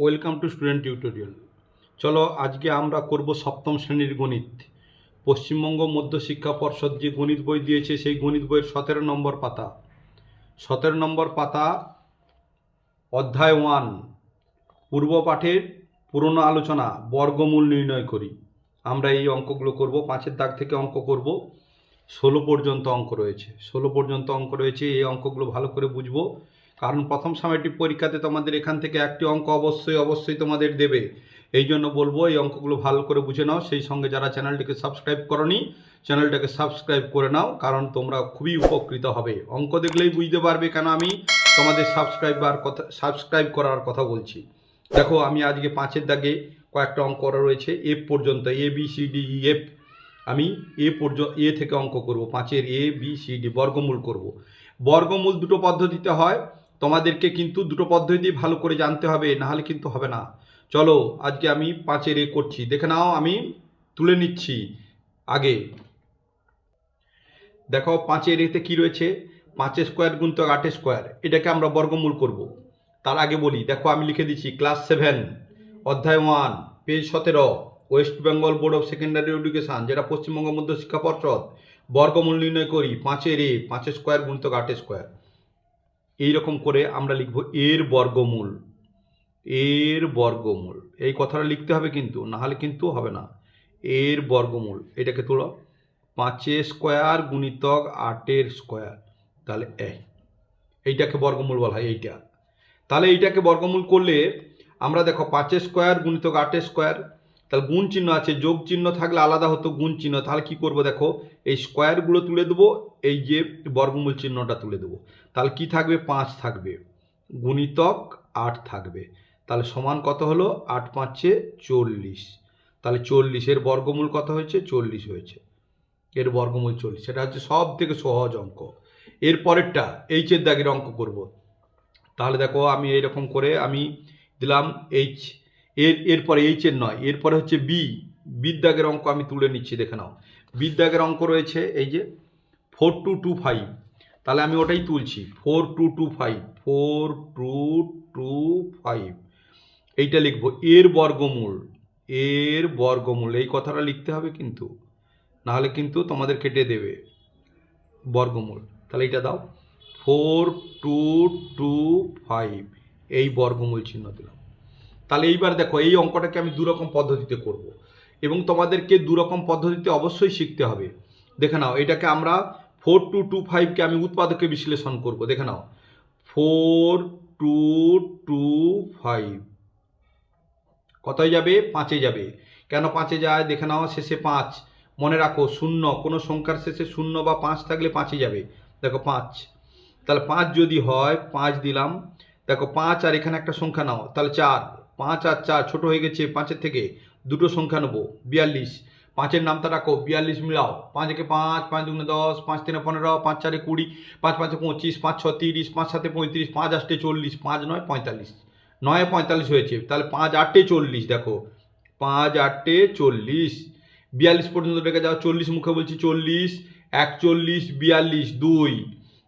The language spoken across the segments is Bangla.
Welcome to student tutorial. চলো আজকে আমরা করব সপ্তম শ্রেণির গণিত। পশ্চিমবঙ্গ মধ্য শিক্ষা পর্ষদ যে গণিত বই দিয়েছে, সেই গণিত বইয়ের সতেরো নম্বর পাতা। সতেরো নম্বর পাতা, অধ্যায় ওয়ান, পূর্ব পাঠের পুরনো আলোচনা, বর্গমূল নির্ণয় করি। আমরা এই অঙ্কগুলো করব, পাঁচের দাগ থেকে অঙ্ক করব। ষোলো পর্যন্ত অঙ্ক রয়েছে। ষোলো পর্যন্ত অঙ্ক রয়েছে, এই অঙ্কগুলো ভালো করে বুঝব। কারণ প্রথম সাময়িক পরীক্ষাতে তোমাদের এখান থেকে একটি অঙ্ক অবশ্যই অবশ্যই তোমাদের দেবে। এই জন্য বলব, এই অঙ্কগুলো ভালো করে বুঝে নাও। সেই সঙ্গে যারা চ্যানেলটিকে সাবস্ক্রাইব করনি, চ্যানেলটাকে সাবস্ক্রাইব করে নাও, কারণ তোমরা খুবই উপকৃত হবে। অঙ্ক দেখলেই বুঝতে পারবে কেন আমি তোমাদের সাবস্ক্রাইবার কথা, সাবস্ক্রাইব করার কথা বলছি। দেখো, আমি আজকে পাঁচের দাগে কয়েকটা অঙ্ক করা রয়েছে। এফ পর্যন্ত, A, B, C, D, E, F. আমি এ পর্যন্ত এ থেকে অঙ্ক করব। পাঁচের এ, বি, সি, ডি, বর্গমূল করব। বর্গমূল দুটো পদ্ধতিতে হয়। তোমাদেরকে কিন্তু দুটো পদ্ধতি ভালো করে জানতে হবে, নাহলে কিন্তু হবে না। চলো, আজকে আমি পাঁচের এ করছি। দেখে নাও, আমি তুলে নিচ্ছি আগে। দেখো, পাঁচের এতে কি রয়েছে? পাঁচের স্কোয়ার গুণিতক আটের স্কোয়ার এটাকে আমরা বর্গমূল করব। তার আগে বলি, দেখো, আমি লিখে দিচ্ছি ক্লাস সেভেন অধ্যায় ওয়ান পেজ সতেরো West Bengal Board of Secondary Education যেটা পশ্চিমবঙ্গ মধ্য শিক্ষা পর্ষদ। বর্গমূল নির্ণয় করি, পাঁচের এ, পাঁচের স্কোয়ার গুণিতক আটের স্কোয়ার এই রকম করে আমরা লিখব এর বর্গমূল এর বর্গমূল। এই কথাটা লিখতে হবে কিন্তু, নাহলে কিন্তু হবে না। এর বর্গমূল, এটাকে তোলো পাঁচের স্কোয়ার গুণিতক আটের স্কোয়ার, তাহলে এই এইটাকে বর্গমূল বলা হয়, এইটা। তাহলে এইটাকে বর্গমূল করলে আমরা দেখো পাঁচের স্কোয়ার গুণিতক আটের স্কোয়ার তাহলে গুণ চিহ্ন আছে, যোগ চিহ্ন থাকলে আলাদা হতো গুণ চিহ্ন। তাহলে কি করব দেখো, এই স্কোয়ারগুলো তুলে দেবো, এই যে বর্গমূল চিহ্নটা তুলে দেবো। তাহলে কি থাকবে? পাঁচ থাকবে। গুণিতক আট থাকবে। তাহলে সমান কত হলো? আট পাঁচে চল্লিশ। তাহলে চল্লিশের বর্গমূল কত হয়েছে? চল্লিশ হয়েছে। এর বর্গমূল চল্লিশ। সেটা হচ্ছে সব থেকে সহজ অঙ্ক। এর পরেরটা এইচের দাগের অঙ্ক করব। তাহলে দেখো, আমি এইরকম করে আমি দিলাম এইচ এর, এরপরে এইচের নয়, এরপরে হচ্ছে বি বিদ্যাগের অঙ্ক আমি তুলে নিচ্ছি, দেখে নাও। বিদ্যাগের অঙ্ক রয়েছে, এই যে ফোর টু টু ফাইভ তাহলে আমি ওটাই তুলছি four two two five four two two five এইটা লিখব, এর বর্গমূল এর বর্গমূল, এই কথাটা লিখতে হবে কিন্তু, নাহলে কিন্তু তোমাদের কেটে দেবে বর্গমূল, তাহলে এইটা দাও ফোর টু টু ফাইভ এই বর্গমূল চিহ্ন দিলাম। তাহলে এইবার দেখো, এই অঙ্কটাকে আমি দুরকম পদ্ধতিতে করব। এবং তোমাদেরকে দুরকম পদ্ধতিতে অবশ্যই শিখতে হবে। দেখে নাও, এটাকে আমরা ফোর টু টু ফাইভকে আমি উৎপাদকে বিশ্লেষণ করব। দেখে নাও ফোর টু টু ফাইভ কতই যাবে? পাঁচে যাবে। কেন পাঁচে যায়? দেখে নাও, শেষে পাঁচ। মনে রাখো, শূন্য, কোনো সংখ্যার শেষে শূন্য বা পাঁচ থাকলে পাঁচে যাবে। দেখো, পাঁচ। তাহলে পাঁচ যদি হয়, পাঁচ দিলাম। দেখো, পাঁচ আর এখানে একটা সংখ্যা নাও। তাহলে চার। পাঁচ আর চার, ছোট হয়ে গেছে পাঁচের থেকে। দুটো সংখ্যা নেব, বিয়াল্লিশ। পাঁচের নামটা রাখো, বিয়াল্লিশ মিলাও। পাঁচ একে পাঁচ পাঁচ দুগুণে দশ, পাঁচ তিনে পনেরো, পাঁচ চারে কুড়ি, পাঁচ পাঁচে পঁচিশ, পাঁচ ছ তিরিশ, পাঁচ সাতে পঁয়ত্রিশ, পাঁচ আটে চল্লিশ, পাঁচ নয় পঁয়তাল্লিশ। নয় পঁয়তাল্লিশ হয়েছে, তাহলে পাঁচ আটে চল্লিশ দেখো। পাঁচ আটে চল্লিশ। বিয়াল্লিশ পর্যন্ত রেখে যাও, চল্লিশ মুখে বলছি চল্লিশ, একচল্লিশ, বিয়াল্লিশ, দুই।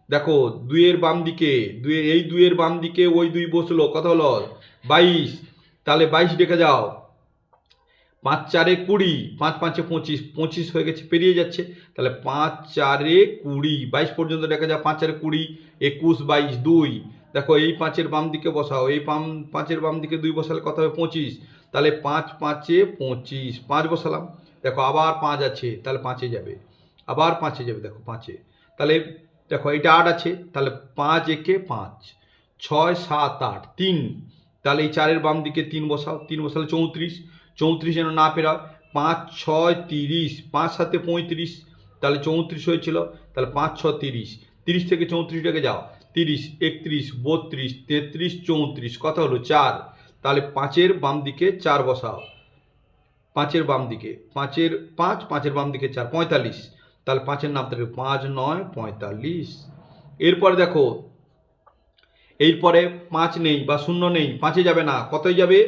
দেখো, দুইয়ের বাম দিকে, দুই, এই দুইয়ের বাম দিকে ওই দুই বসল, কত হলো? বাইশ। তাহলে বাইশ ডেকে যাও পাঁচ চারে কুড়ি, পাঁচ পাঁচে পঁচিশ পঁচিশ হয়ে গেছে, পেরিয়ে যাচ্ছে। তাহলে পাঁচ চারে কুড়ি, বাইশ পর্যন্ত দেখা যায় পাঁচ চারে কুড়ি, একুশ, বাইশ, দুই। দেখো, এই পাঁচের বাম দিকে বসাও, এই পাম পাঁচের বাম দিকে দুই বসালে কত হবে? পঁচিশ। তাহলে পাঁচ পাঁচে পঁচিশ, পাঁচ বসালাম। দেখো, আবার পাঁচ আছে, তাহলে পাঁচে যাবে। আবার পাঁচে যাবে, দেখো, পাঁচে। তাহলে দেখো এটা আট আছে, তাহলে পাঁচ একে পাঁচ, ছয়, সাত, আট, তিন। তাহলে এই চারের বাম দিকে তিন বসাও, তিন বসালে চৌত্রিশ চৌত্রিশ যেন না পেরা পাঁচ, ছয়, তিরিশ, পাঁচ, সাতে পঁয়ত্রিশ, তাহলে চৌত্রিশ হয়েছিল, তাহলে পাঁচ ছ তিরিশ তিরিশ থেকে চৌত্রিশটাকে যাও, তিরিশ, একত্রিশ, বত্রিশ, তেত্রিশ, চৌত্রিশ, কথা হলো চার, তাহলে পাঁচের বাম দিকে চার বসাও, পাঁচের বাম দিকে, পাঁচের পাঁচ, পাঁচের বাম দিকে চার, পঁয়তাল্লিশ, তাহলে পাঁচের নাম থাকবে পাঁচ, নয়, পঁয়তাল্লিশ, এরপর দেখো এরপরে পাঁচ নেই বা শূন্য নেই, পাঁচে যাবে না, কতই যাবে?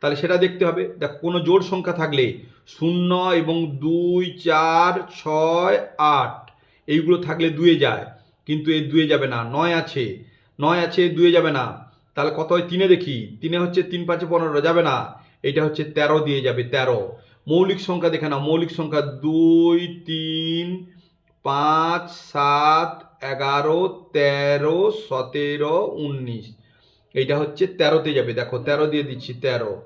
তাহলে সেটা দেখতে হবে। দেখো, কোনো জোড় সংখ্যা থাকলে শূন্য এবং দুই, চার, ছয়, আট, এইগুলো থাকলে দুয়ে যায়, কিন্তু এই দুয়ে যাবে না, নয় আছে নয় আছে, দুয়ে যাবে না। তাহলে কত হয়? তিনে দেখি, তিনে হচ্ছে তিন, পাঁচে পনেরো, যাবে না, এটা হচ্ছে তেরো দিয়ে যাবে, তেরো। মৌলিক সংখ্যা দেখে না মৌলিক সংখ্যা দুই, তিন, পাঁচ, সাত এগারো, তেরো, সতেরো, উনিশ। এইটা হচ্ছে তেরোতে যাবে। দেখো, তেরো দিয়ে দিচ্ছি, তেরো।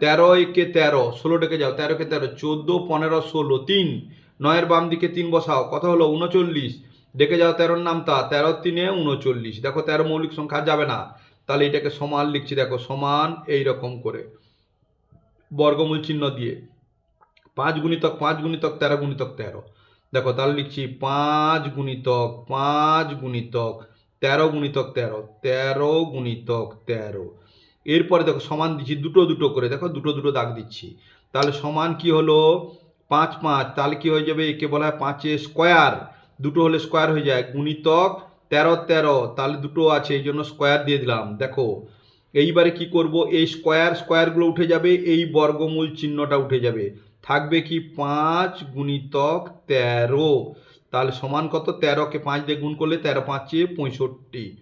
তেরো একে তেরো, ষোলো ডেকে যাও তেরোকে তেরো, চোদ্দ, পনেরো, ষোলো, তিন। নয়ের বাম দিকে তিন বসাও, কত হলো? উনচল্লিশ। ডেকে যাও, তেরোর নাম তা, তেরো তিনে উনচল্লিশ। দেখো, তেরো মৌলিক সংখ্যা যাবে না। তাহলে এটাকে সমান লিখছি, দেখো, সমান এই রকম করে। বর্গমূল চিহ্ন দিয়ে। পাঁচ গুণিতক পাঁচ গুণিতক, তেরো গুণিতক, তেরো। দেখো, তাহলে লিখছি পাঁচ গুণিতক পাঁচ গুণিতক, তেরো গুণিতক তেরো তেরো গুণিতক তেরো। এরপরে দেখো, সমান দিচ্ছি দুটো দুটো করে, দেখো, দুটো দুটো দাগ দিচ্ছি। তাহলে সমান কি হলো? পাঁচ পাঁচ, তাহলে কি হয়ে যাবে? একে বলা হয় পাঁচে স্কোয়ার। দুটো হলে স্কোয়ার হয়ে যায়, গুণিতক তেরো তেরো, তাহলে দুটো আছে, এই জন্য স্কোয়ার দিয়ে দিলাম। দেখো, এইবারে কি করব? এই স্কোয়ার, স্কোয়ারগুলো উঠে যাবে, এই বর্গমূল চিহ্নটা উঠে যাবে। থাকবে কি পাঁচ গুণিতক তেরো। তাহলে সমান কত? তেরোকে পাঁচ দিয়ে গুণ করলে তেরো পাঁচে পঁয়ষট্টি।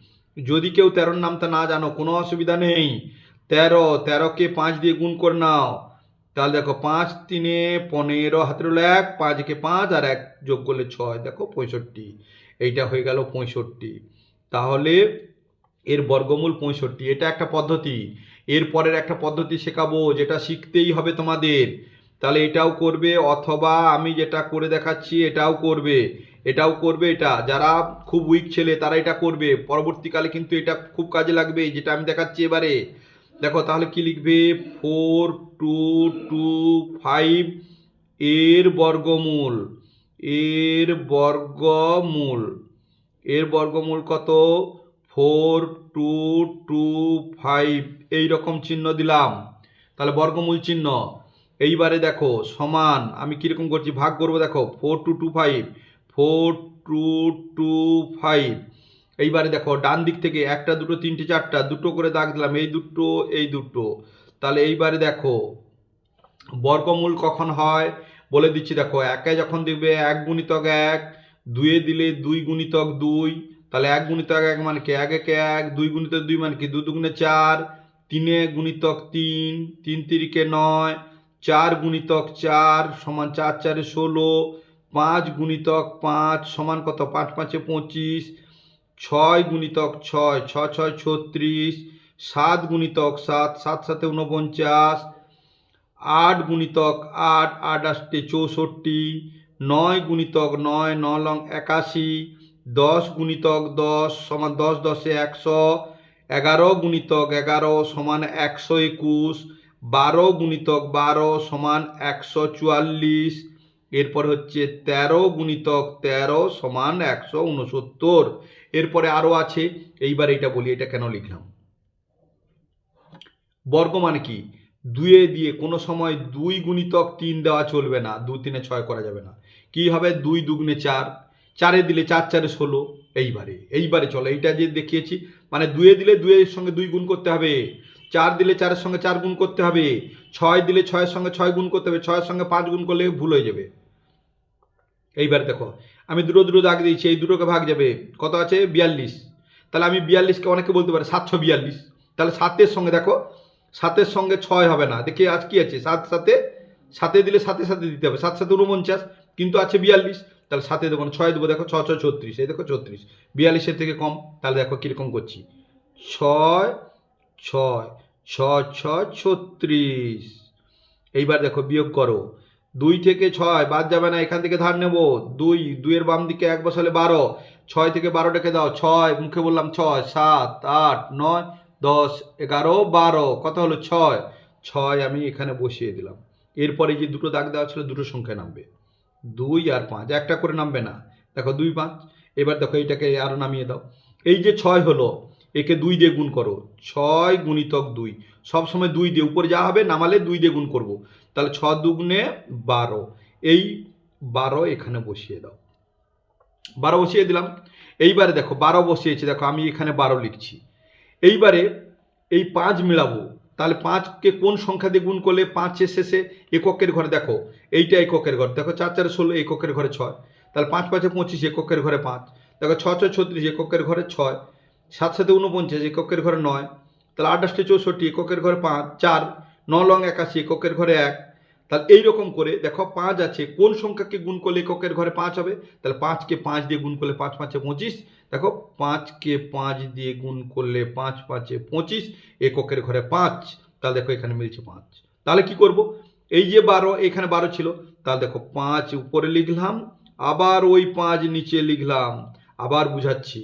যদি কেউ তেরোর নামটা না জানো, কোনো অসুবিধা নেই। তেরো, তেরোকে পাঁচ দিয়ে গুণ করে নাও। তাহলে দেখো পাঁচ তিনে পনেরো, হাতের হলো এক, পাঁচকে পাঁচ আর এক যোগ করলে ছয়, দেখো পঁয়ষট্টি। এইটা হয়ে গেল পঁয়ষট্টি। তাহলে এর বর্গমূল পঁয়ষট্টি। এটা একটা পদ্ধতি। এর পরের একটা পদ্ধতি শেখাবো, যেটা শিখতেই হবে তোমাদের। তাহলে এটাও করবে অথবা আমি যেটা করে দেখাচ্ছি এটাও করবে এটাও করবে এটা। যারা খুব উইক ছেলে, তারা এটা করবে। পরবর্তীকালে কিন্তু এটা খুব কাজে লাগবে যেটা আমি দেখাচ্ছি এবারে। দেখো, তাহলে কি লিখবে? ফোর টু টু ফাইভ এর বর্গমূল এর বর্গমূল এর বর্গমূল কত? ফোর টু টু ফাইভ এই রকম চিহ্ন দিলাম। তাহলে বর্গমূল চিহ্ন। এইবারে দেখো, সমান, আমি কীরকম করছি? ভাগ করব দেখো four two two five four two two five এইবারে দেখো, ডান দিক থেকে একটা, দুটো, তিনটে, চারটা, দুটো করে দাগ দিলাম, এই দুটো এই দুটো। তাহলে এইবারে দেখো, বর্গমূল কখন হয়? বলে দিচ্ছি দেখো, একে যখন দেখবে এক গুণিতক এক, দুয়ে দিলে দুই গুণিতক দুই। তাহলে এক গুণিতক এক মানে কি? এক একে এক, দুই গুণিতক দুই মানে কি? দু দুগুণে চার, তিনে গুণিতক তিন তিন তিরিকে নয় চার গুণিতক চার সমান চার চারে ষোলো, পাঁচ গুণিতক পাঁচ সমান কত? পাঁচ পাঁচে পঁচিশ, ছয় গুণিতক ছয়, ছ ছয় ছত্রিশ, সাত গুণিতক সাত সাত সাথে ঊনপঞ্চাশ, আট গুণিতক আট আট আষ্টে চৌষট্টি, নয় গুণিতক নয়, ন লং একাশি, দশ গুণিতক দশ সমান দশ দশে একশো, এগারো গুণিতক এগারো সমান একশো একুশ বারো গুণিতক বারো সমান একশো চুয়াল্লিশ, এরপরে হচ্ছে তেরো গুণিতক তেরো সমান একশো উনসত্তর এরপরে আরও আছে, এইবার এটা বলি, এটা কেন লিখলাম? বর্গ মানে কি? দুয়ে দিয়ে কোনো সময় দুই গুণিতক তিন দেওয়া চলবে না, দু তিনে ছয় করা যাবে না। কি হবে? দুই দুগুণে চার, চারে দিলে চার, চারে ষোলো, এইবারে এইবারে চলো। এইটা যে দেখিয়েছি মানে দুয়ে দিলে দুয়ের সঙ্গে দুই গুণ করতে হবে। চার দিলে চারের সঙ্গে চার গুণ করতে হবে, ছয় দিলে ছয়ের সঙ্গে ছয় গুণ করতে হবে, ছয়ের সঙ্গে পাঁচ গুণ করলে ভুল হয়ে যাবে। এইবার দেখো, আমি দুটো দুটো দাগ দিয়েছি, এই দুটোকে ভাগ যাবে, কত আছে? বিয়াল্লিশ। তাহলে আমি বিয়াল্লিশকে অনেকে বলতে পারে সাতশো বিয়াল্লিশ। তাহলে সাতের সঙ্গে দেখো, সাতের সঙ্গে ছয় হবে না। দেখি আজ কি আছে? সাত সাথে সাতে দিলে সাথে সাথে দিতে হবে, সাত সাথে উনপঞ্চাশ, কিন্তু আছে বিয়াল্লিশ। তাহলে সাথে দেবো না, ছয় দেবো, দেখো ছ, ছয়, ছত্রিশ, এই দেখো ছত্রিশ। বিয়াল্লিশের থেকে কম, তাহলে দেখো কীরকম করছি। ছয় ছয় ছয় ছয় ছত্রিশ। এইবার দেখো বিয়োগ করো। দুই থেকে ছয়, বাদ যাবে না, এখান থেকে ধার নেব। দুই, দুইয়ের বাম দিকে এক বসালে বারো। ছয় থেকে বারো ডেকে দাও, ছয়, মুখে বললাম ছয়, সাত, আট, নয়, দশ, এগারো, বারো। কত হলো? ছয়। ছয় আমি এখানে বসিয়ে দিলাম। এরপরে যে দুটো দাগ দেওয়া ছিল, দুটো সংখ্যা নামবে। দুই আর পাঁচ, একটা করে নামবে না। দেখো দুই, পাঁচ। এবার দেখো এইটাকে আরও নামিয়ে দাও। এই যে ছয় হলো একে দুই দিয়ে গুণ করো। ছয় গুণিতক দুই। সবসময় দুই দিয়ে উপরে যা হবে, নামালে দুই দিয়ে গুণ করব। তাহলে ছ দুগুণে বারো। এই বারো এখানে বসিয়ে দাও। বারো বসিয়ে দিলাম। এইবারে দেখো, বারো বসিয়েছি। দেখো, আমি এখানে বারো লিখছি। এইবারে এই পাঁচ মেলাবো। তাহলে পাঁচকে কোন সংখ্যা দিয়ে গুণ করলে পাঁচের শেষে এককের ঘরে? দেখো, এইটা এককের ঘর। দেখো, চার, চারে ষোলো, এককের ঘরে ছয়। তাহলে পাঁচ, পাঁচে পঁচিশ, এককের ঘরে পাঁচ। দেখো, ছ, ছয়, ছত্রিশ, এককের ঘরে ছয়। সাত সাথে উনপঞ্চাশ এককের ঘরে নয়। তাহলে আষ্টে চৌষট্টি এককের ঘরে পাঁচ। চার ন লং একাশি এককের ঘরে এক। তাহলে এইরকম করে দেখো পাঁচ আছে, কোন সংখ্যাকে গুণ করলে এককের ঘরে পাঁচ হবে? তাহলে পাঁচকে পাঁচ দিয়ে গুণ করলে পাঁচ পাঁচে পঁচিশ। দেখো পাঁচকে পাঁচ দিয়ে গুণ করলে পাঁচ পাঁচে পঁচিশ এককের ঘরে পাঁচ। তাহলে দেখো এখানে মিলছে পাঁচ। তাহলে কি করব? এই যে বারো এখানে বারো ছিল। তাহলে দেখো পাঁচ উপরে লিখলাম, আবার ওই পাঁচ নিচে লিখলাম। আবার বুঝাচ্ছি।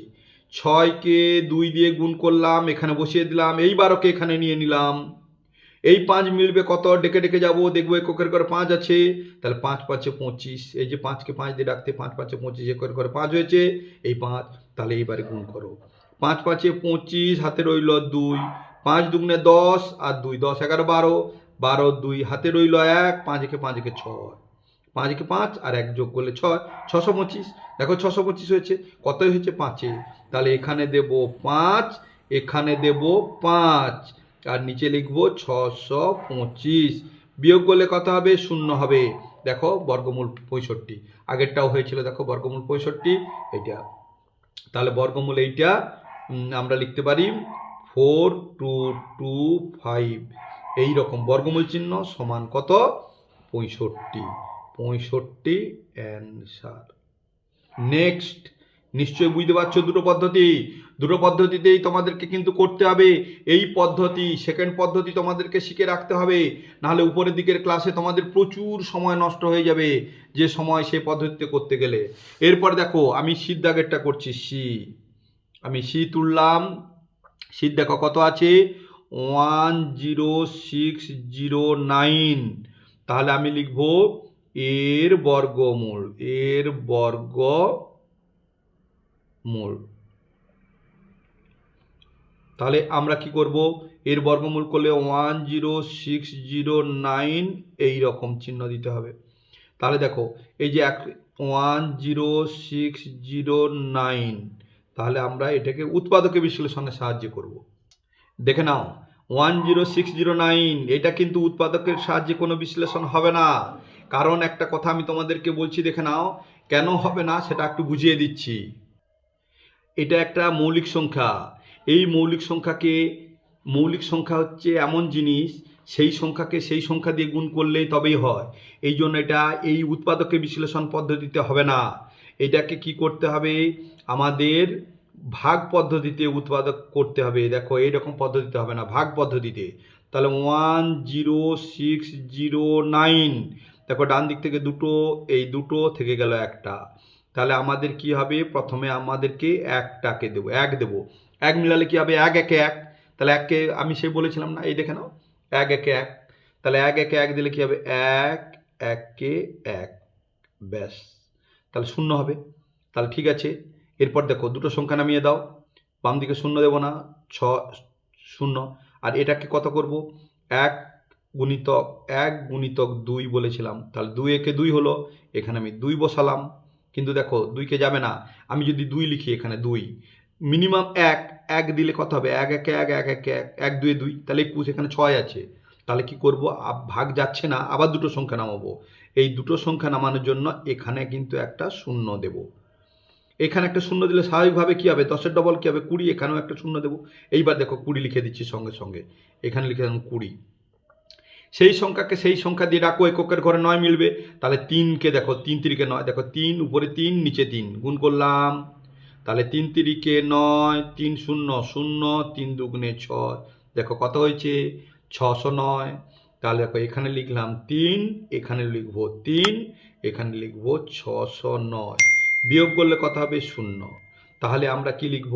ছয়কে দুই দিয়ে গুণ করলাম, এখানে বসিয়ে দিলাম এই বারোকে এখানে নিয়ে নিলাম? এই পাঁচ মিলবে কত? ডেকে ডেকে যাব, দেখব এককের করে পাঁচ আছে। তাহলে পাঁচ পাঁচে পঁচিশ, এই যে পাঁচকে পাঁচ দিয়ে ডাকতে পাঁচ পাঁচে পঁচিশ একর করে পাঁচ হয়েছে, এই পাঁচ, তাহলে এইবারে গুণ করো। পাঁচ পাঁচে পঁচিশ, হাতে রইল দুই, পাঁচ দুগুনে দশ, আর দুই দশ, এগারো, বারো বারো, দুই, হাতে রইল এক পাঁচকে পাঁচকে ছয়। পাঁচকে পাঁচ আর এক যোগ করলে ছয়, ছশো পঁচিশ। দেখো ছশো পঁচিশ হয়েছে, কতই হয়েছে পাঁচে? তাহলে এখানে দেব পাঁচ, এখানে দেব পাঁচ, আর নিচে লিখব ছশো পঁচিশ। বিয়োগ করলে কত হবে? শূন্য হবে। দেখো বর্গমূল পঁয়ষট্টি। আগেরটাও হয়েছিল, দেখো বর্গমূল পঁয়ষট্টি, এইটা। তাহলে বর্গমূল এইটা আমরা লিখতে পারি ফোর টু টু ফাইভ। এই রকম বর্গমূল চিহ্ন সমান কত? পঁয়ষট্টি। পঁয়ষট্টি অ্যান্সার নেক্সট নিশ্চয়ই বুঝতে পারছ দুটো পদ্ধতি। দুটো পদ্ধতিতেই তোমাদেরকে কিন্তু করতে হবে। এই পদ্ধতি সেকেন্ড পদ্ধতি তোমাদেরকে শিখে রাখতে হবে। নাহলে উপরের দিকের ক্লাসে তোমাদের প্রচুর সময় নষ্ট হয়ে যাবে যে সময় সেই পদ্ধতিতে করতে গেলে। এরপর দেখো, আমি শীত দাগেরটা করছি সি আমি সি তুললাম। শীত দেখো কত আছে? One zero six zero nine. তাহলে আমি লিখব এর বর্গমূল, এর বর্গ মূল তাহলে আমরা কি করব? এর বর্গমূল করলে one zero six zero nine এই রকম চিহ্ন দিতে হবে। তাহলে দেখো, এই যে এক one zero six zero nine তাহলে আমরা এটাকে উৎপাদকে বিশ্লেষণের সাহায্যে করব। দেখে নাও one zero six zero nine এটা কিন্তু উৎপাদকের সাহায্যে কোনো বিশ্লেষণ হবে না। কারণ একটা কথা আমি তোমাদেরকে বলছি, দেখে নাও, কেন হবে না সেটা একটু বুঝিয়ে দিচ্ছি। এটা একটা মৌলিক সংখ্যা। এই মৌলিক সংখ্যাকে, মৌলিক সংখ্যা হচ্ছে এমন জিনিস, সেই সংখ্যাকে সেই সংখ্যা দিয়ে গুণ করলেই তবেই হয়। এই জন্য এটা এই উৎপাদকে বিশ্লেষণ পদ্ধতিতে হবে না। এটাকে কি করতে হবে? আমাদের ভাগ পদ্ধতিতে উৎপাদক করতে হবে। দেখো, এইরকম পদ্ধতিতে হবে না, ভাগ পদ্ধতিতে। তাহলে one zero six zero nine দেখো, ডান দিক থেকে দুটো, এই দুটো থেকে গেল একটা। তাহলে আমাদের কি হবে? প্রথমে আমাদেরকে একটাকে দেবো, এক দেবো। এক মিলালে কি হবে? এক, একে এক। তাহলে এককে আমি সে বলেছিলাম না? এই দেখে নাও, এক, একে এক। তাহলে এক, একে এক দিলে কি হবে? এক, একে এক। ব্যাস। তাহলে শূন্য হবে। তাহলে ঠিক আছে। এরপর দেখো, দুটো সংখ্যা নামিয়ে দাও। বাম দিকে শূন্য দেবো না, ছ, শূন্য। আর এটাকে কত করব? এক গুণিতক এক গুণিতক দুই বলেছিলাম। তাহলে দুই একে দুই হলো, এখানে আমি দুই বসালাম। কিন্তু দেখো, দুইকে যাবে না। আমি যদি দুই লিখি, এখানে দুই। মিনিমাম এক এক দিলে কত হবে? এক, একে এক এক, একে এক দুয়ে দুই তাহলে একুশ, এখানে ছয় আছে। তাহলে কি করব? ভাগ যাচ্ছে না, আবার দুটো সংখ্যা নামাবো। এই দুটো সংখ্যা নামানোর জন্য এখানে কিন্তু একটা শূন্য দেব। এখানে একটা শূন্য দিলে স্বাভাবিকভাবে কী হবে? দশের ডবল কী হবে? কুড়ি, এখানেও একটা শূন্য দেবো। এইবার দেখো, কুড়ি লিখে দিচ্ছি সঙ্গে সঙ্গে। এখানে লিখে দিলাম কুড়ি। সেই সংখ্যাকে সেই সংখ্যা দিয়ে ডাকো এককের ঘরে নয় মিলবে। তাহলে তিনকে দেখো, তিন তিরিকে নয়, দেখো তিন, উপরে তিন, নিচে তিন, গুণ করলাম। তাহলে তিন তিরিকে নয়, তিন শূন্য শূন্য, তিন দুগুণে ছয়, দেখো কত হয়েছে? ছশো নয়। তাহলে দেখো এখানে লিখলাম তিন, এখানে লিখব তিন, এখানে লিখব ছশো নয়। বিয়োগ করলে কত হবে? শূন্য। তাহলে আমরা কি লিখব?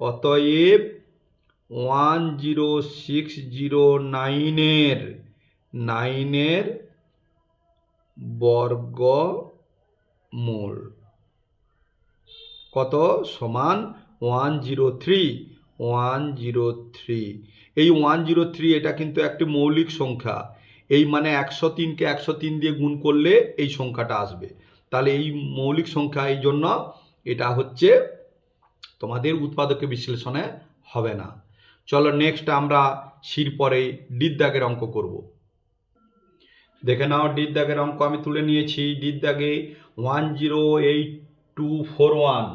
অতএব ওয়ান জিরো সিক্স জিরো নাইনের নাইনের বর্গমূল। কত? সমান one zero three, one zero three. এই ওয়ান জিরো থ্রি এটা কিন্তু একটি মৌলিক সংখ্যা। এই মানে একশো তিনকে একশো তিন দিয়ে গুণ করলে এই সংখ্যাটা আসবে। তাহলে এই মৌলিক সংখ্যা এই জন্য এটা হচ্ছে তোমাদের উৎপাদকে বিশ্লেষণে হবে না। চলো নেক্সট আমরা শির পরে ডির অঙ্ক করব। দেখে নাও ডির দাগের অঙ্ক আমি তুলে নিয়েছি। ডির দাগে one zero eight two four one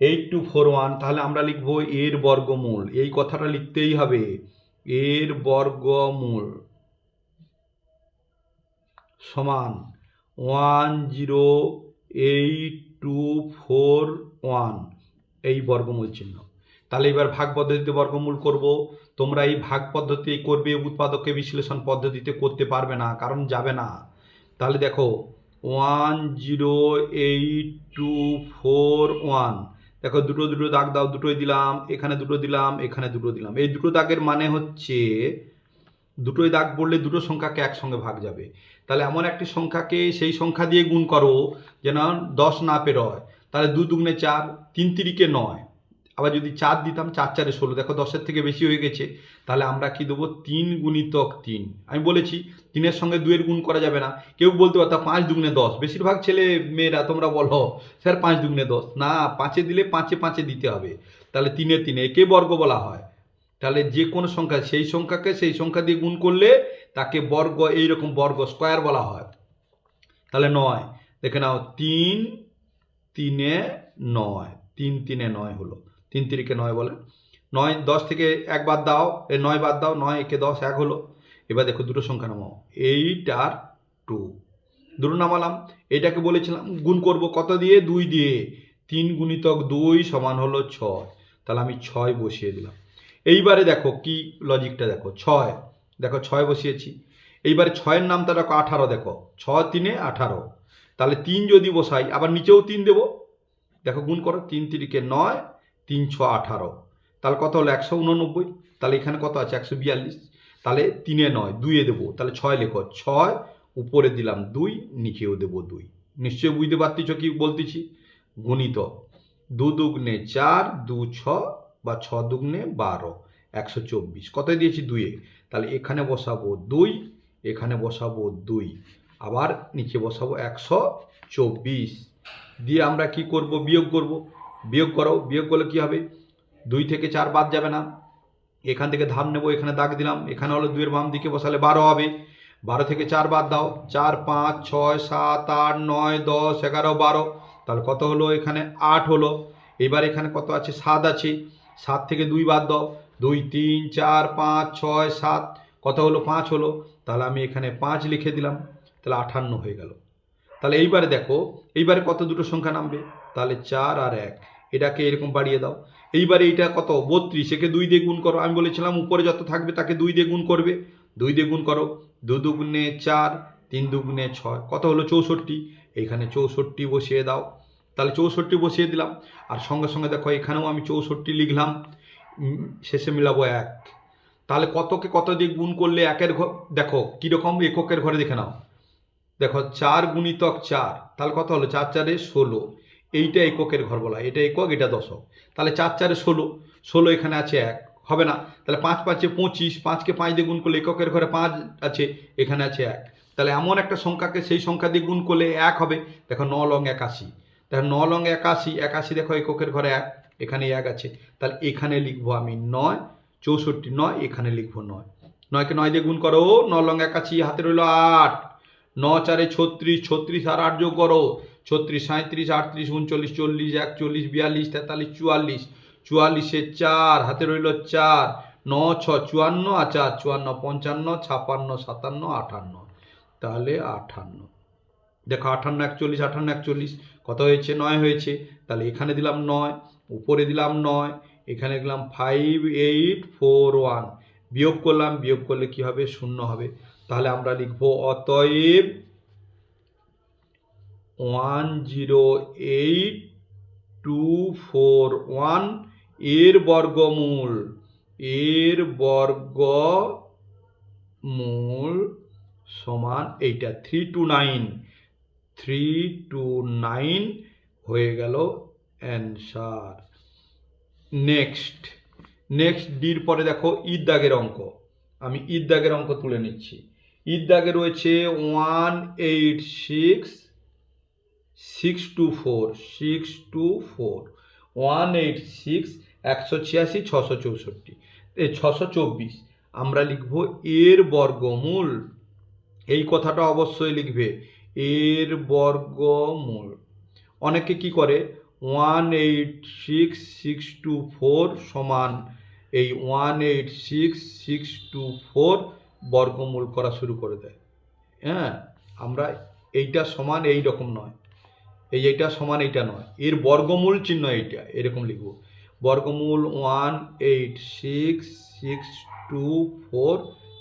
eight two four one তাহলে আমরা লিখব এর বর্গমূল। এই কথাটা লিখতেই হবে, এর বর্গমূল সমান one zero eight two four one এই বর্গমূল চিহ্ন। তাহলে এবার ভাগ পদ্ধতিতে বর্গমূল করব। তোমরা এই ভাগ পদ্ধতি করবে উৎপাদকে বিশ্লেষণ পদ্ধতিতে করতে পারবে না, কারণ যাবে না। তাহলে দেখো one zero eight two four one দেখো, দুটো দুটো দাগ দাও, দুটোই দিলাম, এখানে দুটো দিলাম, এখানে দুটো দিলাম। এই দুটো দাগের মানে হচ্ছে, দুটোই দাগ পড়লে দুটো সংখ্যাকে একসঙ্গে ভাগ যাবে। তাহলে এমন একটি সংখ্যাকে সেই সংখ্যা দিয়ে গুণ করো, যেন দশ না পেরোয়। তাহলে দু দুগুণে চার, তিন তিরিকে নয়। আবার যদি চার দিতাম, চার চারে ষোলো। দেখো দশের থেকে বেশি হয়ে গেছে, তাহলে আমরা কি দেবো? তিন গুণিতক তিন। আমি বলেছি, তিনের সঙ্গে দুয়ের গুণ করা যাবে না। কেউ বলতে পারতো পাঁচ দুগুণে দশ। বেশিরভাগ ছেলে মেয়েরা, তোমরা বলো, স্যার পাঁচ দুগুণে দশ। না, পাঁচে দিলে পাঁচে পাঁচে দিতে হবে। তাহলে তিনে তিনে, একে বর্গ বলা হয়। তাহলে যে কোনো সংখ্যা, সেই সংখ্যাকে সেই সংখ্যা দিয়ে গুণ করলে তাকে বর্গ এইরকম বর্গ স্কোয়ার বলা হয়। তাহলে নয়। দেখে নাও, তিন, তিনে নয়। তিন, তিনে নয় হলো। তিন তিরিকে নয় বলে। নয়, দশ থেকে এক বাদ দাও, এ নয় বাদ দাও, নয়, একে দশ, এক হলো। এবার দেখো দুটো সংখ্যা নামাও। এইট আর টু। দুটো নামালাম। এটাকে বলেছিলাম, গুণ করব কত দিয়ে? দুই দিয়ে। তিন গুণিতক দুই সমান হলো ছয়। তাহলে আমি ছয় বসিয়ে দিলাম। এইবারে দেখো কি লজিকটা দেখো। ছয়। দেখো ছয় বসিয়েছি। এইবারে ছয়ের নামটা দেখো আঠারো দেখো। ছ তিনে আঠারো। তাহলে তিন যদি বসাই, আবার নিচেও তিন দেবো। দেখো গুণ করো, তিন তিরিকে নয় তিন ছ আঠারো। তাহলে কত হলো? একশো উননব্বই। তাহলে এখানে কত আছে? একশো বিয়াল্লিশ। তাহলে তিনে নয়, দুইয়ে দেবো। তাহলে ছয় লেখো। ছয়, উপরে দিলাম দুই, নিচেও দেবো দুই। নিশ্চয়ই বুঝতে পারতেছ কি বলতেছি? গণিত। দু দুগ্নে চার, দু ছ বা ছ দুগ্নে বারো। একশো চব্বিশ। কত দিয়েছি? দুইয়ে। তাহলে এখানে বসাবো দুই, এখানে বসাবো দুই। আবার নিচে বসাবো একশো চব্বিশ। দিয়ে আমরা কি করব? বিয়োগ করব। বিয়োগ করো, বিয়োগ করলে কি হবে? দুই থেকে চার বাদ যাবে না। এখান থেকে ধাপ নেব, এখানে দাগ দিলাম। এখানে হলো দুইয়ের বাম দিকে বসালে বারো হবে। বারো থেকে চার বাদ দাও। চার, পাঁচ, ছয়, সাত, আট, নয়, দশ, এগারো, বারো। তাহলে কত হলো? এখানে আট হলো। এবার এখানে কত আছে? সাত আছে। সাত থেকে দুই বাদ দাও। দুই, তিন, চার, পাঁচ, ছয়, সাত। কত হলো? পাঁচ হলো। তাহলে আমি এখানে পাঁচ লিখে দিলাম। তাহলে আঠান্ন হয়ে গেল। তাহলে এইবারে দেখো, এইবারে কত দুটো সংখ্যা নামবে? তাহলে চার আর এক। এটাকে এরকম বাড়িয়ে দাও। এইবারে এইটা কত? বত্রিশ। একে দুই দিয়ে গুণ করো। আমি বলেছিলাম, উপরে যত থাকবে তাকে দুই দিয়ে গুণ করবে। দুই দিয়ে গুণ করো। দু দুগুণে চার, তিন দুগুণে ছয়। কত হলো? চৌষট্টি। এইখানে চৌষট্টি বসিয়ে দাও। তাহলে চৌষট্টি বসিয়ে দিলাম। আর সঙ্গে সঙ্গে দেখো, এখানেও আমি চৌষট্টি লিখলাম। শেষে মিলাবো এক। তাহলে কতকে কত দিয়ে গুণ করলে একের ঘর দেখো, কীরকম এককের ঘরে দেখে নাও। দেখো, চার গুণিতক চার। তাহলে কত হলো? চার, চারে ষোলো। এইটা এককের ঘর বলা। এটা একক, এটা দশক। তাহলে চার চারে ষোলো ষোলো এখানে আছে এক, হবে না? তাহলে পাঁচ পাঁচে পঁচিশ, পাঁচকে পাঁচ দিয়ে গুণ করলে এককের ঘরে পাঁচ আছে, এখানে আছে এক। তাহলে এমন একটা সংখ্যাকে সেই সংখ্যা দিয়ে গুণ করলে এক হবে। দেখো ন লং একাশি। তাহলে ন লং একাশি একাশি দেখো এককের ঘরে এক এখানে এক আছে। তাহলে এখানে লিখব আমি নয়, চৌষট্টি নয়, এখানে লিখব নয়। নয়কে নয় দিয়ে গুণ করো, ন লং একাশি, হাতে রইল আট। ন চারে ছত্রিশ ছত্রিশ আর আট যোগ করো ছত্রিশ সাঁত্রিশ আটত্রিশ, উনচল্লিশ, চল্লিশ, একচল্লিশ, বিয়াল্লিশ, তেতাল্লিশ, চুয়াল্লিশ। চুয়াল্লিশে চার, হাতে রইল চার। ন, ছ, চুয়ান্ন আর চার চুয়ান্ন, পঞ্চান্ন, ছাপান্ন, সাতান্ন আটান্ন তাহলে আটান্ন দেখো আটান্ন একচল্লিশ আটান্ন একচল্লিশ। কত হয়েছে? নয় হয়েছে। তাহলে এখানে দিলাম নয়, উপরে দিলাম নয়, এখানে দিলাম ফাইভ এইট ফোর ওয়ান বিয়োগ করলাম, বিয়োগ করলে কি হবে? শূন্য হবে। তাহলে আমরা লিখব অতএব one zero eight two four ওয়ানের বর্গমূল এর বর্গমূল সমান এইটা three two nine three two nine হয়ে গেল অ্যান্সার নেক্সট নেক্সট ডির পরে দেখো, ঈদ দাগের অঙ্ক। আমি ঈদ দাগের অঙ্ক তুলে নিচ্ছি। ঈদ দাগে রয়েছে one eight six six two four six two four one eight six একশো ছিয়াশি ছশো চৌষট্টি এই ছশো চব্বিশ, আমরা লিখব এর বর্গমূল। এই কথাটা অবশ্যই লিখবে, এর বর্গমূল। অনেকে কি করে? One eight six six two four সমান এই one eight six six two four বর্গমূল করা শুরু করে দেয়। হ্যাঁ আমরা এইটা সমান এই রকম নয়। এই এইটা সমান এইটা নয়। এর বর্গমূল চিহ্ন এইটা, এরকম লিখব। বর্গমূল one eight six six two four,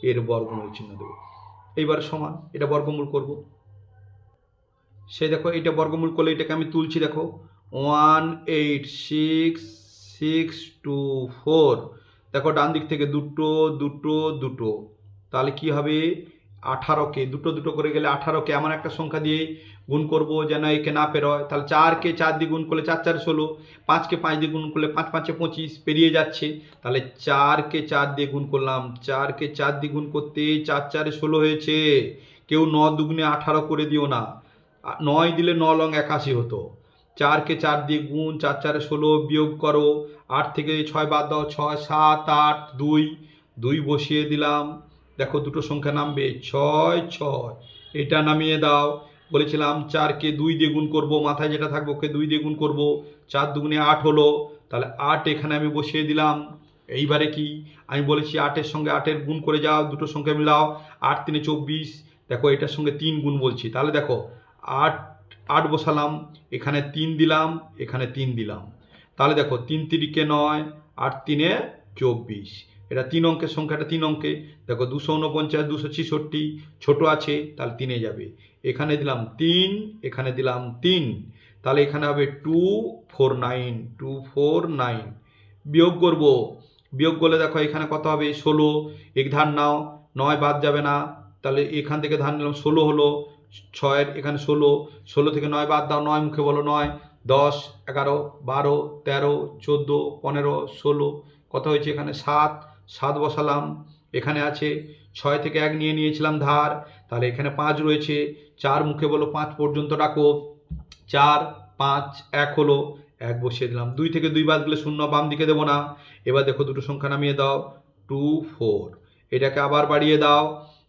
এর বর্গমূল চিহ্ন দেবো। এইবার সমান, এটা বর্গমূল করব। সেই দেখো এটা বর্গমূল করলে এটাকে আমি তুলছি, দেখো। One eight six six two four. দেখো ডান দিক থেকে দুটো দুটো দুটো। তাহলে কি হবে? আঠারোকে, দুটো দুটো করে গেলে আঠারোকে এমন একটা সংখ্যা দিয়ে গুণ করব যেন একে না পেরোয় তাহলে চারকে চার দিয়ে গুণ করলে চার চার, ষোলো, পাঁচকে পাঁচ দিয়ে গুণ করলে পাঁচ, পাঁচে পঁচিশ, পেরিয়ে যাচ্ছে। তাহলে চারকে চার দিয়ে গুণ করলাম। চারকে চার দিয়ে গুণ করতে চার, চারে ষোলো হয়েছে। কেউ ন দুগুণে আঠারো করে দিও না। নয় দিলে ন লং একাশি হতো। চারকে চার দিয়ে গুণ, চার, চারে ষোলো বিয়োগ করো। আট থেকে ছয় বাদ দাও, ছয়, সাত, আট, দুই। দুই বসিয়ে দিলাম। দেখো দুটো সংখ্যা নামবে, ছয় ছয়। এটা নামিয়ে দাও। বলেছিলাম চারকে দুই দিয়ে গুণ করব, মাথায় যেটা থাকবে ওকে দুই দিয়ে গুণ করব। চার দুগুণে আট হলো, তাহলে আট এখানে আমি বসিয়ে দিলাম। এইবারে কি? আমি বলেছি আটের সঙ্গে আটের গুণ করে যাও, দুটো সংখ্যা মিলাও। আট তিনে চব্বিশ, দেখো এটার সঙ্গে তিন গুণ বলছি। তাহলে দেখো, আট আট বসালাম, এখানে তিন দিলাম, এখানে তিন দিলাম। তাহলে দেখো, তিন তিরিকে নয়, আট তিনে চব্বিশ। এটা তিন অঙ্কের সংখ্যাটা তিন অঙ্কে। দেখো দুশো উনপঞ্চাশ দুশো ছিষট্টি, ছোটো আছে, তাহলে তিনে যাবে। এখানে দিলাম তিন, এখানে দিলাম তিন। তাহলে এখানে হবে two four nine two four nine বিয়োগ করব। বিয়োগ করলে দেখো এখানে কত হবে? ষোলো। এক ধান নাও, নয় বাদ যাবে না। তাহলে এখান থেকে ধান নিলাম ষোলো হলো। ছয়ের এখানে ষোলো। ষোলো থেকে নয় বাদ দাও, নয় মুখে বলো নয়। দশ, এগারো, বারো, তেরো, চোদ্দ, পনেরো, ষোলো। কত হয়েছে এখানে? সাত। সাত বসালাম। এখানে আছে, ছয় থেকে এক নিয়ে নিয়েছিলাম ধার। তাহলে এখানে পাঁচ রয়েছে। চার মুখে বলো পাঁচ পর্যন্ত ডাকো। চার, পাঁচ, এক হলো, এক বসিয়ে দিলাম। দুই থেকে দুই বাদ গেলে শূন্য, বাম দিকে দেবো না। এবার দেখো দুটো সংখ্যা নামিয়ে দাও। Two, four. এটাকে আবার বাড়িয়ে দাও।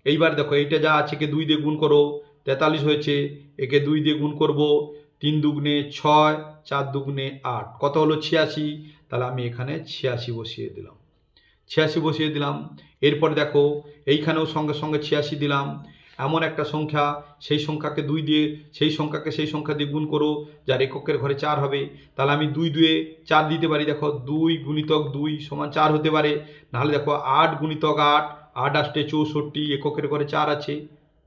এইবার দেখো, এইটা যা আছে কে দুই দিয়ে গুণ করো। তেতাল্লিশ হয়েছে, একে দুই দিয়ে গুণ করব। তিন দুগুণে ছয়, চার দুগুণে আট। কত হলো ছিয়াশি? তাহলে আমি এখানে ছিয়াশি বসিয়ে দিলাম। ছিয়াশি বসিয়ে দিলাম। এরপর দেখো, এইখানেও সঙ্গে সঙ্গে ছিয়াশি দিলাম। এমন একটা সংখ্যা, সেই সংখ্যাকে দুই দিয়ে, সেই সংখ্যাকে সেই সংখ্যা দিয়ে গুণ করো, যার এককের ঘরে চার হবে। তাহলে আমি দুই দুয়ে চার দিতে পারি। দেখো, দুই গুণিতক দুই সমান চার হতে পারে। নাহলে দেখো, আট গুণিতক আট আট আষ্টে চৌষট্টি, এককের ঘরে চার আছে।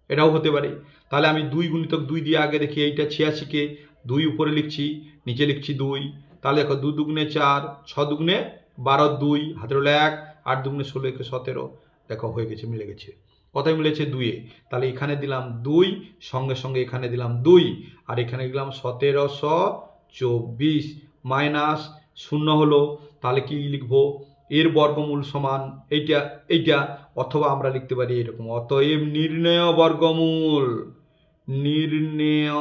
এটাও হতে পারে। তাহলে আমি দুই গুণিতক দুই দিয়ে আগে দেখি এইটা ছিয়াশিকে দুই উপরে লিখছি, নিচে লিখছি দুই। তাহলে দেখো, দু দুগুণে চার, ছ দুগুণে বারো দুই, হাতের হলো এক, আট দুগুণে ষোলো একে সতেরো। দেখো, হয়ে গেছে, মিলে গেছে। কথায় মিলেছে? দুইয়ে। তাহলে এখানে দিলাম দুই, সঙ্গে সঙ্গে এখানে দিলাম দুই, আর এখানে দিলাম সতেরোশো চব্বিশ মাইনাস শূন্য হলো। তাহলে কি লিখব? এর বর্গমূল সমান এইটা এইটা, অথবা আমরা লিখতে পারি এরকম। অতএব নির্ণয় বর্গমূল নির্ণয়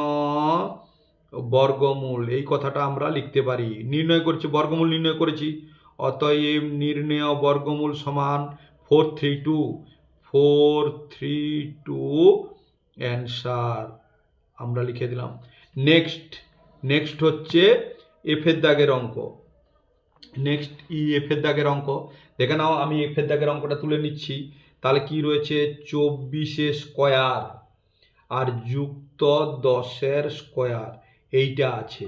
বর্গমূল, এই কথাটা আমরা লিখতে পারি। নির্ণয় করছি, বর্গমূল নির্ণয় করেছি। অতএব নির্ণয় বর্গমূল সমান four three two four three two answer আমরা লিখে দিলাম। নেক্সট নেক্সট হচ্ছে এফের দাগের অঙ্ক। নেক্সট ই এফের দাগের অঙ্ক। দেখে নাও, আমি এফের দাগের অঙ্কটা তুলে নিচ্ছি। তাহলে কি রয়েছে? চব্বিশে স্কোয়ার আর যুক্ত দশের স্কোয়ার এইটা আছে।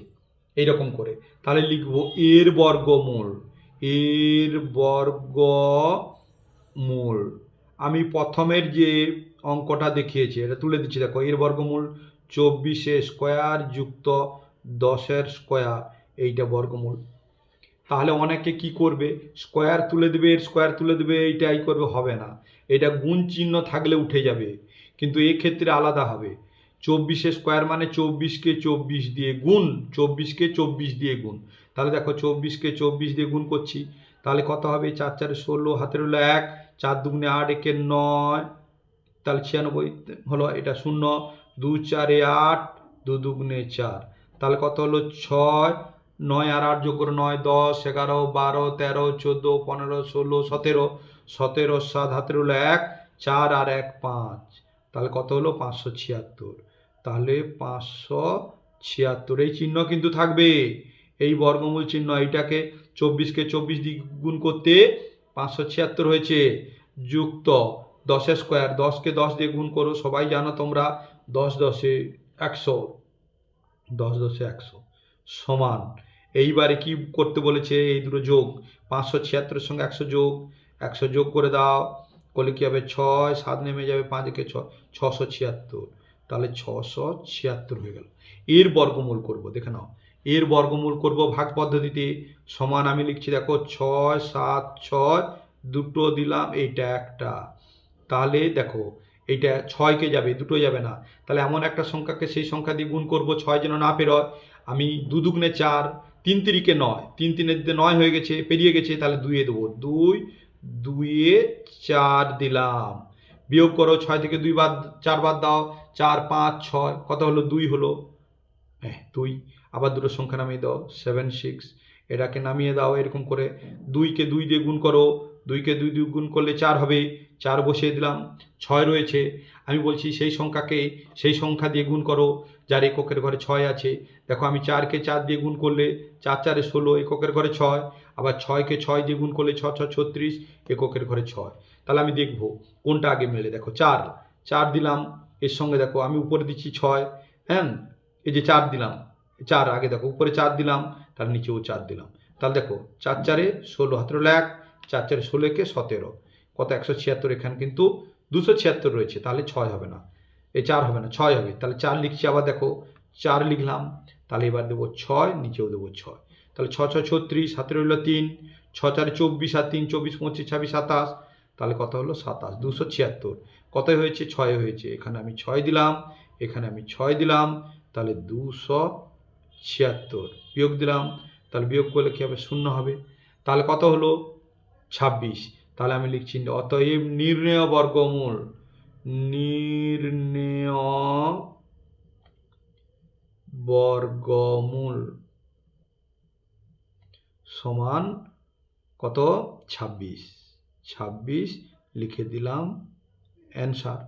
এইরকম করে। তাহলে লিখব এর বর্গমূল। এর বর্গমূল আমি প্রথমের যে অঙ্কটা দেখিয়েছি, এটা তুলে দিচ্ছি, দেখো এর বর্গমূল চব্বিশে স্কোয়ার যুক্ত দশের স্কোয়ার, এইটা বর্গমূল তাহলে অনেকে কি করবে? স্কোয়ার তুলে দেবে, এর স্কোয়ার তুলে দেবে এইটাই করবে, হবে না। এটা গুণ চিহ্ন থাকলে উঠে যাবে, কিন্তু এক্ষেত্রে আলাদা হবে। চব্বিশে স্কোয়ার মানে চব্বিশকে চব্বিশ দিয়ে গুণ, চব্বিশকে চব্বিশ দিয়ে গুণ। তাহলে দেখো চব্বিশকে চব্বিশ দিয়ে গুণ করছি। তাহলে কত হবে? চার চারে ষোলো, হাতের হলো এক, চার দুগুণে আট একে নয়, তাহলে ছিয়ানব্বই হলো এটা শূন্য দু চারে আট, দু দুগুণে চার। তাহলে কত হলো? ছয়, নয় আর আট যোগ করে নয়, দশ, এগারো, বারো, তেরো, চোদ্দ, পনেরো, ষোলো, সতেরো সতেরো, সাত, হাতের হলো এক, চার আর এক, পাঁচ। তাহলে কত হলো? পাঁচশো ছিয়াত্তর। তাহলে পাঁচশো ছিয়াত্তর এই চিহ্ন কিন্তু থাকবে। এই বর্গমূল চিহ্ন এইটাকে চব্বিশকে চব্বিশ গুণ করতে পাঁচশো ছিয়াত্তর হয়েছে। যুক্ত দশের স্কোয়ার, দশকে দশ দিয়ে গুণ করো, সবাই জানো তোমরা, দশ দশে একশো, দশ দশে একশো সমান। এইবারে কি করতে বলেছে এই দুটো যোগ? পাঁচশো ছিয়াত্তরের সঙ্গে একশো যোগ একশো যোগ করে দাও, করলে কী হবে? ছয়, সাত নেমে যাবে পাঁচকে ছ ছশো ছিয়াত্তর। তাহলে ছশো ছিয়াত্তর হয়ে গেল। এর বর্গমূল করব, দেখে নাও। এর বর্গমূল করব ভাগ পদ্ধতিতে। সমান আমি লিখছি, দেখো, ছয়, সাত, ছয়, দুটো দিলাম, এইটা একটা। তাহলে দেখো, এইটা ছয়কে যাবে, দুটো যাবে না। তাহলে এমন একটা সংখ্যাকে সেই সংখ্যা দিয়ে গুণ করব, ছয় যেন না পেরোয়। আমি দু দুগুণে চার, তিন তিরিকে নয়, তিন তিনের দিকে নয় হয়ে গেছে, পেরিয়ে গেছে, তাহলে দুইয়ে দেবো। দুই, দুইয়ে চার দিলাম। বিয়োগ করো ছয় থেকে দুই বাদ, চার বাদ দাও, চার, পাঁচ, ছয়, কত হলো? দুই হলো। হ্যাঁ দুই। আবার দুটো সংখ্যা নামিয়ে দাও সেভেন সিক্স এটাকে নামিয়ে দাও, এরকম করে দুইকে দুই দিয়ে গুণ করো। দুইকে দুই দুই গুণ করলে চার হবে। চার বসিয়ে দিলাম, ছয় রয়েছে। আমি বলছি সেই সংখ্যাকে সেই সংখ্যা দিয়ে গুণ করো, যার এককের ঘরে ছয় আছে। দেখো, আমি চারকে চার দিয়ে গুণ করলে চার, চারে ষোলো, এককের ঘরে ছয়। আবার ছয়কে ছয় দিয়ে গুণ করলে ছ ছ ছত্রিশ, এককের ঘরে ছয়। তাহলে আমি দেখব কোনটা আগে মেলে। দেখো চার চার দিলাম, এর সঙ্গে দেখো আমি উপরে দিচ্ছি ছয় হ্যাঁ? এই যে চার দিলাম, চার আগে দেখো উপরে চার দিলাম তার নিচেও চার দিলাম। তাহলে দেখো চার চারে ষোলো হাতের এক, চার চারে ষোলোকে সতেরো, কত একশো ছিয়াত্তর এখানে কিন্তু দুশো ছিয়াত্তর রয়েছে, তাহলে ছয় হবে না। এই চার হবে না, ছয় হবে, তাহলে চার লিখছি আবার দেখো, চার লিখলাম, তাহলে এবার দেবো ছয়, নিচেও দেবো ছয়। তাহলে ছ ছ ছত্রিশ হাতে রইল তিন ছ চারে চব্বিশ আর তিন, চব্বিশ, পঁচিশ, ছাব্বিশ, সাতাশ তাহলে কত হলো? সাতাশ। দুশো ছিয়াত্তর। কত হয়েছে? ছয় হয়েছে। এখানে আমি ছয় দিলাম, এখানে আমি ছয় দিলাম, তাহলে দুশো ছিয়াত্তর। বিয়োগ দিলাম, তাহলে বিয়োগ করলে কী হবে? শূন্য হবে। তাহলে কত হলো? ছাব্বিশ। তাহলে আমি লিখছি, অতএব নির্ণয় বর্গমূল নির্ণয় বর্গমূল সমান কত? ছাব্বিশ। ছাব্বিশ, লিখে দিলাম অ্যান্সার।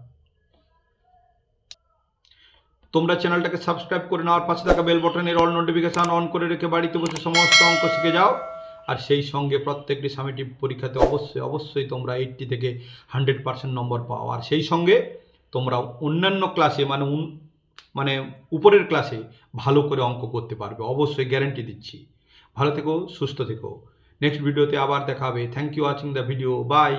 তোমরা চ্যানেলটাকে সাবস্ক্রাইব করে নেওয়ার পাশে থাকা বেল বটনের অল নোটিফিকেশান অন করে রেখে বাড়িতে বসে সমস্ত অঙ্ক শিখে যাও। আর সেই সঙ্গে প্রত্যেকটি সামিটিভ পরীক্ষাতে অবশ্যই অবশ্যই তোমরা এইটটি থেকে হান্ড্রেড পার্সেন্ট নম্বর পাও। আর সেই সঙ্গে তোমরা অন্যান্য ক্লাসে মানে মানে উপরের ক্লাসে ভালো করে অঙ্ক করতে পারবে। অবশ্যই গ্যারেন্টি দিচ্ছি। ভালো থেকো, সুস্থ থেকো। নেক্সট ভিডিওতে আবার দেখাবে। Thank you watching the video bye